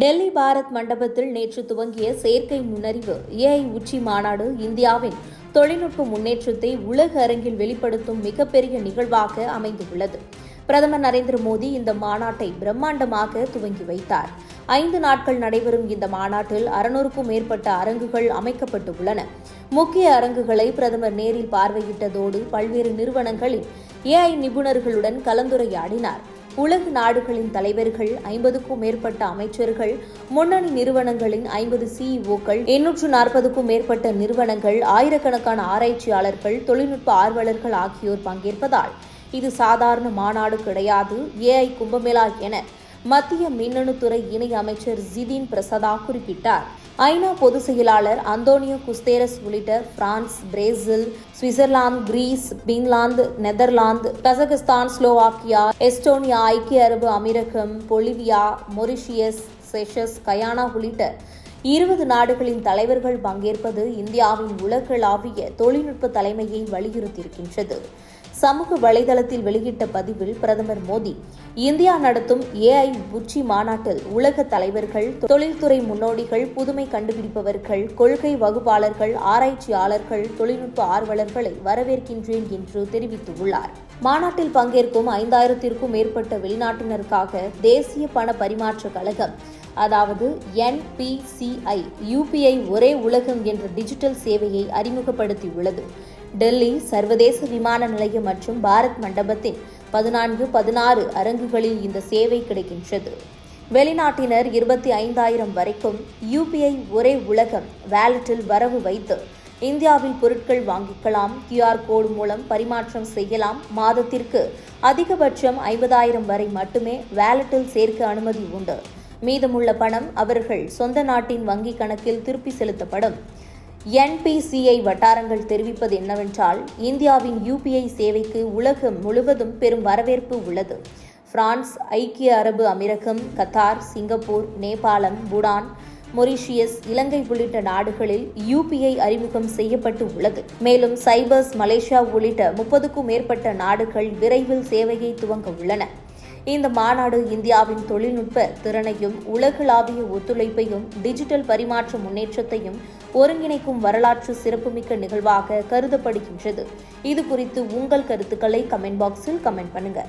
டெல்லி பாரத் மண்டபத்தில் நேற்று துவங்கிய செயற்கை நுண்ணறிவு ஏஐ உச்சி மாநாடு இந்தியாவின் தொழில்நுட்ப முன்னேற்றத்தை உலக அரங்கில் வெளிப்படுத்தும் மிகப்பெரிய நிகழ்வாக அமைந்துள்ளது. பிரதமர் நரேந்திர மோடி இந்த மாநாட்டை பிரம்மாண்டமாக துவங்கி வைத்தார். ஐந்து நாட்கள் நடைபெறும் இந்த மாநாட்டில் அறுநூறுக்கும் மேற்பட்ட அரங்குகள் அமைக்கப்பட்டுள்ளன. முக்கிய அரங்குகளை பிரதமர் நேரில் பார்வையிட்டதோடு பல்வேறு நிறுவனங்களின் ஏஐ நிபுணர்களுடன் கலந்துரையாடினார். உலக நாடுகளின் தலைவர்கள் ஐம்பதுக்கும் மேற்பட்ட அமைச்சர்கள் முன்னணி நிறுவனங்களின் ஐம்பது சிஇஓக்கள் எண்ணூற்று நாற்பதுக்கும் மேற்பட்ட நிறுவனங்கள் ஆயிரக்கணக்கான ஆராய்ச்சியாளர்கள் தொழில்நுட்ப ஆர்வலர்கள் ஆகியோர் பங்கேற்பதால் இது சாதாரண மாநாடு கிடையாது ஏஐ கும்பமேளா என மத்திய மின்னணுத்துறை இணை அமைச்சர் ஜிதின் பிரசாதா குறிப்பிட்டார். ஐநா பொதுச் செயலாளர் அந்தோனியோ குஸ்தேரஸ் உள்ளிட்ட France Brazil Switzerland Greece Finland Netherlands Kazakhstan Slovakia Estonia ஐக்கிய அரபு அமீரகம் பொலிவியா மொரிஷியஸ் செஷஸ் கயானா உள்ளிட்ட இருபது நாடுகளின் தலைவர்கள் பங்கேற்பது இந்தியாவின் உலகளாவிய தொழில்நுட்ப தலைமையை வலியுறுத்தியிருக்கின்றது. சமூக வலைதளத்தில் வெளியிட்ட பதிவில் பிரதமர் மோடி இந்தியா நடத்தும் ஏஐ உச்சி மாநாட்டில் உலக தலைவர்கள் தொழில்துறை முன்னோடிகள் புதுமை கண்டுபிடிப்பவர்கள் கொள்கை வகுப்பாளர்கள் ஆராய்ச்சியாளர்கள் தொழில்நுட்ப ஆர்வலர்களை வரவேற்கின்றேன் என்று தெரிவித்துள்ளார். மாநாட்டில் பங்கேற்கும் ஐந்தாயிரத்திற்கும் மேற்பட்ட வெளிநாட்டினருக்காக தேசிய பண பரிமாற்ற கழகம் அதாவது என்பிசிஐ யூபிஐ ஒரே உலகம் என்ற டிஜிட்டல் சேவையை அறிமுகப்படுத்தியுள்ளது. டெல்லி சர்வதேச விமான நிலையம் மற்றும் பாரத் மண்டபத்தின் பதினான்கு பதினாறு அரங்குகளில் இந்த சேவை கிடைக்கின்றது. வெளிநாட்டினர் இருபத்தி ஐந்தாயிரம் வரைக்கும் யூபிஐ ஒரே உலகம் வேலட்டில் வரவு வைத்து இந்தியாவில் பொருட்கள் வாங்கிக்கலாம் கியூஆர் கோடு மூலம் பரிமாற்றம் செய்யலாம். மாதத்திற்கு அதிகபட்சம் ஐம்பதாயிரம் வரை மட்டுமே வேலட்டில் சேர்க்க அனுமதி உண்டு. மீதமுள்ள பணம் அவர்கள் சொந்த நாட்டின் வங்கிக் கணக்கில் திருப்பி செலுத்தப்படும். என்பிசிஐ வட்டாரங்கள் தெரிவிப்பது என்னவென்றால் இந்தியாவின் யூபிஐ சேவைக்கு உலகம் முழுவதும் பெரும் வரவேற்பு உள்ளது. பிரான்ஸ் ஐக்கிய அரபு அமீரகம் கத்தார் சிங்கப்பூர் நேபாளம் பூடான் மொரிஷியஸ் இலங்கை உள்ளிட்ட நாடுகளில் யூபிஐ அறிமுகம் செய்யப்பட்டு உள்ளது. மேலும் சைபர்ஸ் மலேசியா உள்ளிட்ட முப்பதுக்கும் மேற்பட்ட நாடுகள் விரைவில் சேவையை துவங்க உள்ளன. இந்த மாநாடு இந்தியாவின் தொழில்நுட்ப திறனையும் உலகளாவிய ஒத்துழைப்பையும் டிஜிட்டல் பரிமாற்ற முன்னேற்றத்தையும் ஒருங்கிணைக்கும் வரலாற்று சிறப்புமிக்க நிகழ்வாக கருதப்படுகின்றது. இது குறித்து உங்கள் கருத்துக்களை கமெண்ட் பாக்ஸில் கமெண்ட் பண்ணுங்க.